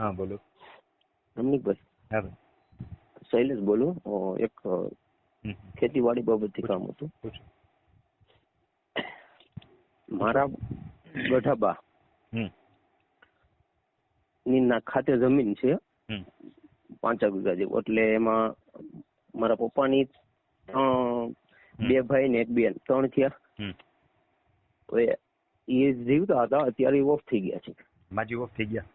હા બોલો. રમણીકભાઈ હા શૈલેષ બોલું. એક ખેતીવાડી બાબતથી કામ હતું. મારા ગઢાબા ની ના ખાતે જમીન છે. પાંચા વીઘા જેવું. એટલે એમાં મારા પપ્પાની બે ભાઈ ને એક બેન ત્રણ થયા. એ જીવતા હતા અત્યારે ઓફ થઈ ગયા છે. માજી ઓફ થઈ ગયા?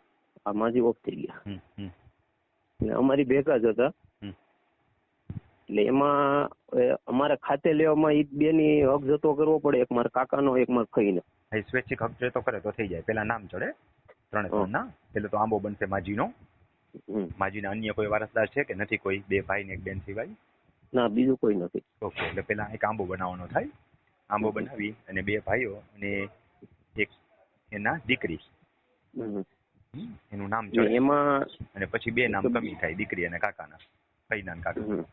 આ માજી ઓફ થઈ ગયા. હમ હમ. એટલે અમારી ભેગા જ હતા. એટલે એમાં અમારે ખાતે લેવામાં ઈ બેની હક જતો કરવો પડે. એક મારા કાકાનો એક મારા ફઈનો એ સ્વૈચ્છિક હક જતો કરે તો થઈ જાય. પેલા નામ ચડે. ત્રણે ત્રણ ના. પેલો તો આંબો બનશે માજીનો. માજીના અન્ય કોઈ વારસદાર છે કે નથી કોઈ? બે ભાઈ ને એક બેન સિવાય? ના બીજું કોઈ નથી. ઓકે એટલે પેલા એક આંબો બનાવવાનો થાય. આંબો બનાવી અને બે ભાઈઓ અને એક એના દીકરી. એનું નામ છે ચડે એમાં અને પછી બે નામ કમી થાય દીકરી અને કાકાના ભાઈના કાકા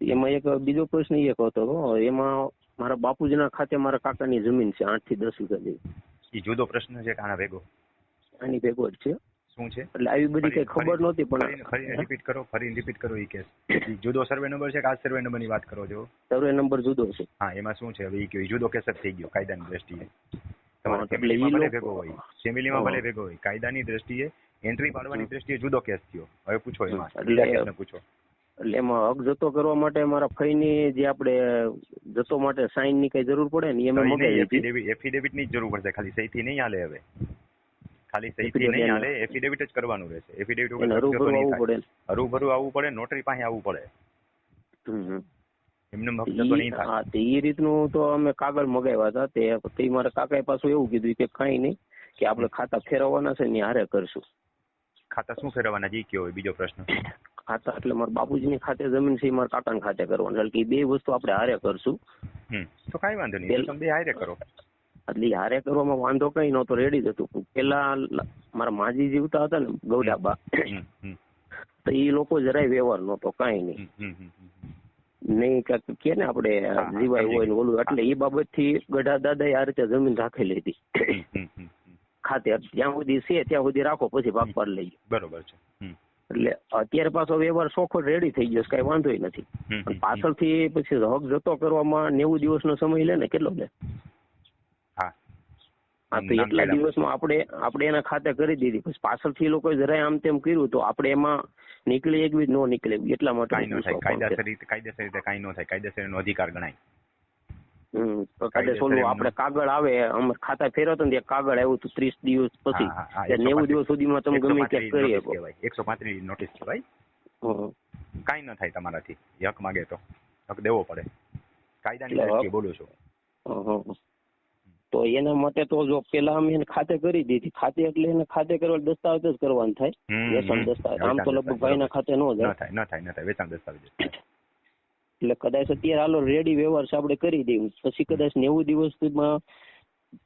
એમાં એક બીજો પ્રશ્ન એ હતો એમાં મારા બાપુજીના ખાતે મારા કાકાની જમીન છે આઠથી દસ વીઘા જેવી. એ જુદો પ્રશ્ન છે કે ભેગો? આની ભેગો જ છે. શું છે? એટલે આવી બધી કઈ ખબર નહોતી પણ ફરી રિપીટ કરો ફરી રિપીટ કરો એ કેસ જુદો સર્વે નંબર છે કે આ સર્વે નંબરની વાત કરો છો? સર્વે નંબર જુદો છે. હા એમાં શું છે? હવે એ કયો જુદો કેસ જ થઈ ગયો કાયદાની દ્રષ્ટિએ. તમારા ફેમિલીમાં ભલે ભેગો હોય. ફેમિલીમાં ભલે ભેગો હોય. કાયદાની દ્રષ્ટિએ એન્ટ્રી પાડવાની દ્રષ્ટિએ જુદો કેસ થયો. હવે પૂછો એમાં. એટલે- પૂછો. એટલે એમાં હક જતો કરવા માટે મારા ફઈની જે આપણે જતો માટે સાઈનની કઈ જરૂર પડે ને એમાં મગાવી હતી એફિડેવિટની જરૂર પડશે. ખાલી સહીથી નહીં હાલે હવે. ખાલી સહી થી નહીં હાલે એફિડેવિટ જ કરવાનું રહેશે. એફિડેવિટ હરૂભરું આવવું. પડે. હરૂભરું આવવું પડે નોટરી પાસે આવવું પડે. એમને હક તો નહીં થાય. તે એ રીતનું તો અમે કાગળ મગાવ્યા હતા. તે તે મારા કાકાએ પાછું એવું કીધું કે કઈ નહીં કે આપણે ખાતા ફેરવવાના છે ને હારે કરશું. ખાતા શું ફેરવવાના? જે કયો હોય બીજો પ્રશ્ન. ખાતા એટલે મારા બાપુજીની ખાતે જમીન છે મારા કાકાના ખાતે કરવાનું. એટલે કે બે વસ્તુ આપણે હારે કરશું. તો કાંઈ વાંધો નહીં. તમે હારે કરો. એટલે હારે કરવામાં વાંધો કઈ નહોતો રેડી જ હતું. પેલા મારા માજી જીવતા હતા ને ગૌડાબા તો એ લોકો જરાય વ્યવહાર નહોતો કાંઈ નહીં. નહીં કાક કે ને આપણે જીવાય હોય ને ઓલું એટલે એ બાબતથી ગઢા દાદાએ આ રીતે જમીન રાખેલી હતી. ખાતે જ્યાં સુધી છે ત્યાં સુધી રાખો પછી ભાગ પર લઈએ. બરોબર છે. એટલે અત્યારે પાછો વ્યવહાર સોખો રેડી થઈ ગયો કઈ વાંધો નથી. પાછળથી પછી હક જતો કરવામાં નેવું દિવસનો સમય લે ને કેટલો લે? હા તો એટલા દિવસમાં આપણે આપણે એના ખાતે કરી દીધી. પછી પાછળથી એ લોકોએ જરાય આમ તેમ કર્યું તો આપણે એમાં નીકળી એક બી નો નીકળે. એટલા માટે કાંઈ ન થાય. કાયદેસર રીતે કાયદેસર રીતે કાંઈ ન થાય. કાયદેસર એનો અધિકાર ગણાય. આપણે કાગળ આવે અમારે ખાતા ફેરવતો ને કાગળ આવ્યું હતું ત્રીસ દિવસ પછી. નેવું દિવસ સુધીમાં તમે ગમે ત્યાં કરી શકો. એકસો પાંત્રીસ નોટિસ કહેવાય. કાઈ ન થાય તમારાથી. હક માગે તો. હક દેવો પડે. કાયદાની દ્રષ્ટિએ બોલું છું. તો એના માટે તો જો પેલા અમે એને ખાતે કરી દીધી. ખાતે એટલે એને ખાતે કરવા દસ્તાવેજ જ કરવાનું થાય. વેચાણ દસ્તાવેજ. આમ તો લગભગ ભાઈ ના ખાતે ન થાય ન થાય ન થાય. વેચાણ દસ્તાવેજ એટલે કદાચ અત્યારે હાલો રેડી વ્યવહાર છે આપણે કરી દઈએ. પછી કદાચ નેવું દિવસમાં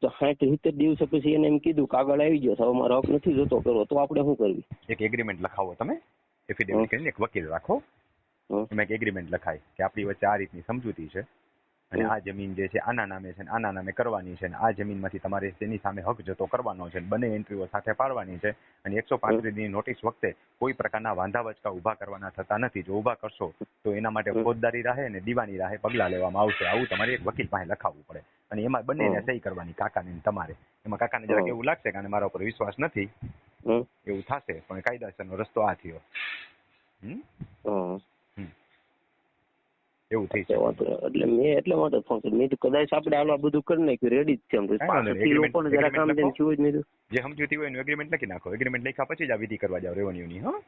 સાઠ સિત્તેર દિવસે પછી એને એમ કીધું કાગળ આવી ગયો હવે મારો હક નથી જતો કરવો. તો આપણે શું કરવી? એક એગ્રીમેન્ટ લખાવો તમે. એફિડેવિટ કરીને એક વકીલ રાખો. એમાં એક એગ્રીમેન્ટ લખાય કે આપણી વચ્ચે આ રીતની સમજૂતી છે. અને આ જમીન જે છે આના નામે છે આના નામે કરવાની છે આ આ જમીનમાંથી તમારે તેની સામે હક જતો કરવાનો છે બંને એન્ટ્રીઓ સાથે પાડવાની છે. અને એકસો પાંત્રીસની નોટિસ વખતે કોઈ પ્રકારના વાંધા વચકા ઊભા કરવાના થતા નથી. જો ઊભા કરશો તો એના માટે. ફોજદારી રાહે અને દીવાની રાહે પગલાં લેવામાં આવશે. આવું તમારે એક વકીલ પાસે લખાવવું પડે. અને એમાં બંનેને. સહી કરવાની કાકાને ને તમારે. એમાં કાકાને જરાક એવું લાગશે કે મારા ઉપર વિશ્વાસ નથી. એવું થશે પણ કાયદાસરનો રસ્તો આ થયો. હમ. એવું થઈ શકે. એટલે મેં એટલા માટે ફોન કર્યો. મેં કદાચ આપણે આલો બધું કરી નાખ્યું રેડી જ છે એમ. પાછળથી લોકોને જરા કામ તેમ થયું જ નહીં જે સમજૂતી હોય એનું એગ્રીમેન્ટ લખી નાખો. એગ્રીમેન્ટ લખ્યા પછી જ આ વિધિ કરવા જાવ રેવન્યુની હા.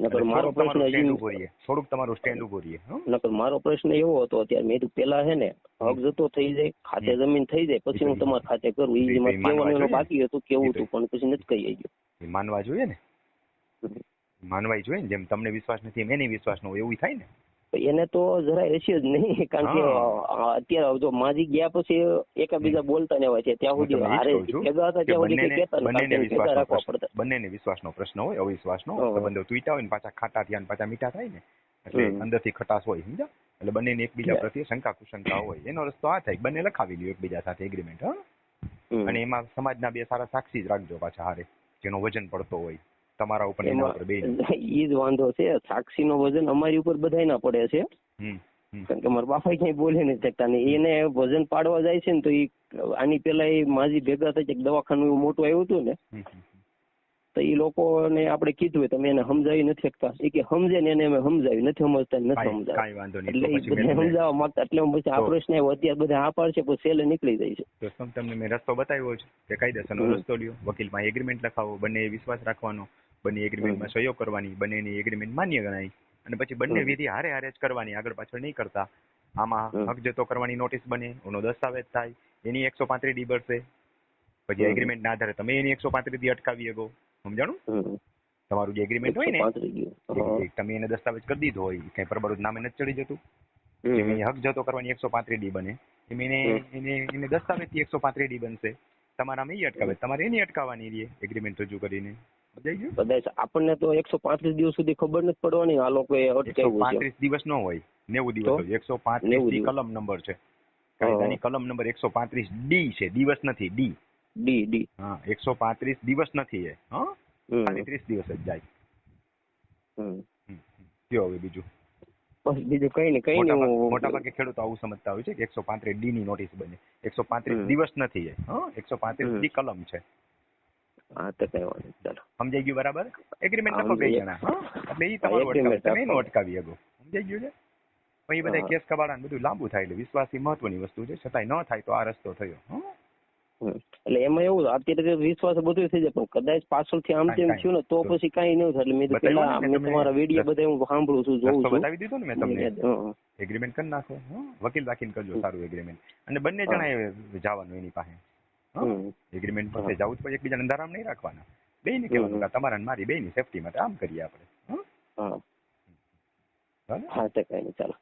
નકર મારો પ્રશ્ન સ્ટેન્ડ ઊભો રહીએ. થોડુંક તમારું સ્ટેન્ડ ઊભો રહીએ નકર મારો પ્રશ્ન એવો હતો અત્યારે. મેં પેલા છે ને હક જતો થઈ જાય ખાતે જમીન થઈ જાય પછી હું તમારા ખાતે કરું. એ. બાકી હતું કેવું હતું પણ પછી નથી કહી ગયો. માનવા જોઈએ ને. માનવાય જોઈએ ને. જેમ તમને વિશ્વાસ નથી એને વિશ્વાસ ન હોય એવું થાય ને. એને તો જરાય હશે જ નહીં કારણ કે અત્યારે જો માજી ગયા પછી એકબીજા બોલતા ને હોય છે ત્યાં સુધી હારે ભેગા હતા ત્યાં સુધી ને બંનેને વિશ્વાસનો રાખવા પ્રશ્ન પડતા. બંનેને વિશ્વાસનો પ્રશ્ન હોય અવિશ્વાસનો. સંબંધો તૂટ્યા હોય ને પાછા ખાટા થયા પાછા મીઠા થાય ને એટલે. અંદરથી ખટાશ હોય સમજા એટલે બંનેને એકબીજા પ્રત્યે શંકા કુશંકા હોય એનો રસ્તો આ થાય બંને લખાવી લ્યો એકબીજા સાથે એગ્રીમેન્ટ હા? અને એમાં સમાજના બે સારા સાક્ષી જ રાખજો પાછા હારે જેનો વજન પડતો હોય. તમારા ઉપર ને ઈ જ વાંધો છે સાક્ષી નો વજન અમારી ઉપર બધાયના પડે છે. કારણ કે મારા બાપા ક્યાંય બોલી નથી શકતા ને એને વજન પાડવા જાય છે ને તો એ આની પેલા એ માજી ભેગા થઈ દવાખાનું એવું મોટું આવ્યું હતું ને. તો એ લોકોને આપણે કીધું તમે એને સમજાવી નથી શકતા. એ કે સમજે ને એને અમે સમજાવી નથી સમજતા નથી સમજાવી એટલે બધા સમજાવવા માંગતા. એટલે પછી આ પ્રશ્ન આવ્યો. અત્યારે બધા આ પાડશે પછી સેલે નીકળી જાય છે. તો સમ તમને મેં રસ્તો બતાવ્યો છે કે કાયદેસરનો રસ્તો લ્યો. વકીલમાં એગ્રીમેન્ટ લખાવો બંને વિશ્વાસ રાખવાનો. બંને એગ્રીમેન્ટમાં સહયોગ કરવાની. બંનેની એગ્રીમેન્ટ માન્ય ગણાય. અને પછી બંને વિધિ હારે હારે જ કરવાની. આગળ પાછળ નહીં કરતા. આમાં. હક જતો કરવાની નોટિસ બને એનો દસ્તાવેજ થાય. એની એકસો પાંત્રીસ ડી બળશે પછી એગ્રીમેન્ટના એગ્રીમેન્ટ ના આધારે તમે એની એકસો પાંત્રીસ દી અટકાવી શકો. સમજાણું? તમારું જે એગ્રીમેન્ટ હોય ને 135 ગયું. એ- એ તમે એને દસ્તાવેજ કરી દીધો હોય કઈ પરબરોજ નામે નથી ચડી જતું. હમ. હક જતો કરવાની એકસો પાંત્રીસ ડી બને. એમ એને. એને એને દસ્તાવેજથી એકસો પાંત્રીસ ડી બનશે. તમારામાં એ અટકાવે. તમારે એની અટકાવવાની રીએ એગ્રીમેન્ટ રજૂ કરીને. કદાચ આપણને તો એકસો પાંત્રીસ દિવસ સુધી ખબર નથી પડવાની આ છે. પાંત્રીસ દિવસ નો હોય નેવું દિવસ? હોય. એકસો પાંત્રીસ 90 ડી કલમ નંબર છે. કાયદાની કલમ નંબર એકસો પાંત્રીસ ડી છે. દિવસ નથી ડી. D D. હા એકસો પાંત્રીસ દિવસ નથી એ ખાલી ત્રીસ દિવસ જ જાય. કયો હવે બીજું. બસ બીજું કઈ નહીં કઈ મોટા નહીં મોટા ભાગે ખેડૂતો આવું સમજતા હોય છે કે એકસો પાંત્રીસ ડી ની નોટિસ બને. એકસો પાંત્રીસ દિવસ નથી એ એકસો પાંત્રીસ ડી કલમ છે. હા તો કઈ વાંધો ચાલો. સમજાઈ ગયું બરાબર? એગ્રીમેન્ટ લખો બે જણા એટલે એ તમારું તમે એનું અટકાવી શકો સમજાઈ ગયું છે? પછી બધા કેસ કબાડા બધું લાંબુ થાય એટલે વિશ્વાસ એ મહત્વની વસ્તુ છે. છતાંય ન થાય તો આ રસ્તો થયો. એટલે એમાં એવું અત્યારે વિશ્વાસ બધું થઈ જાય પણ કદાચ પાછળથી આમ તેમ થયું ને તો પછી કઈ નહીં થાય. એટલે મેં પેલા મેં તમારા વીડિયો બધા હું સાંભળું છું જોઉં છું. બતાવી દીધો ને મેં તમને. એગ્રીમેન્ટ કરી નાખો વકીલ રાખીને કરજો સારું એગ્રીમેન્ટ અને બંને. જણાએ જવાનું એની પાસે એગ્રીમેન્ટ પાસે. જવું જ પડે એકબીજાને અંધારામ નહીં રાખવાના. બે કહેવાનું કે આ તમારા ને બે ની સેફટી માટે આમ કરીએ આપણે હા? હા. તો કઈ નહીં ચાલો.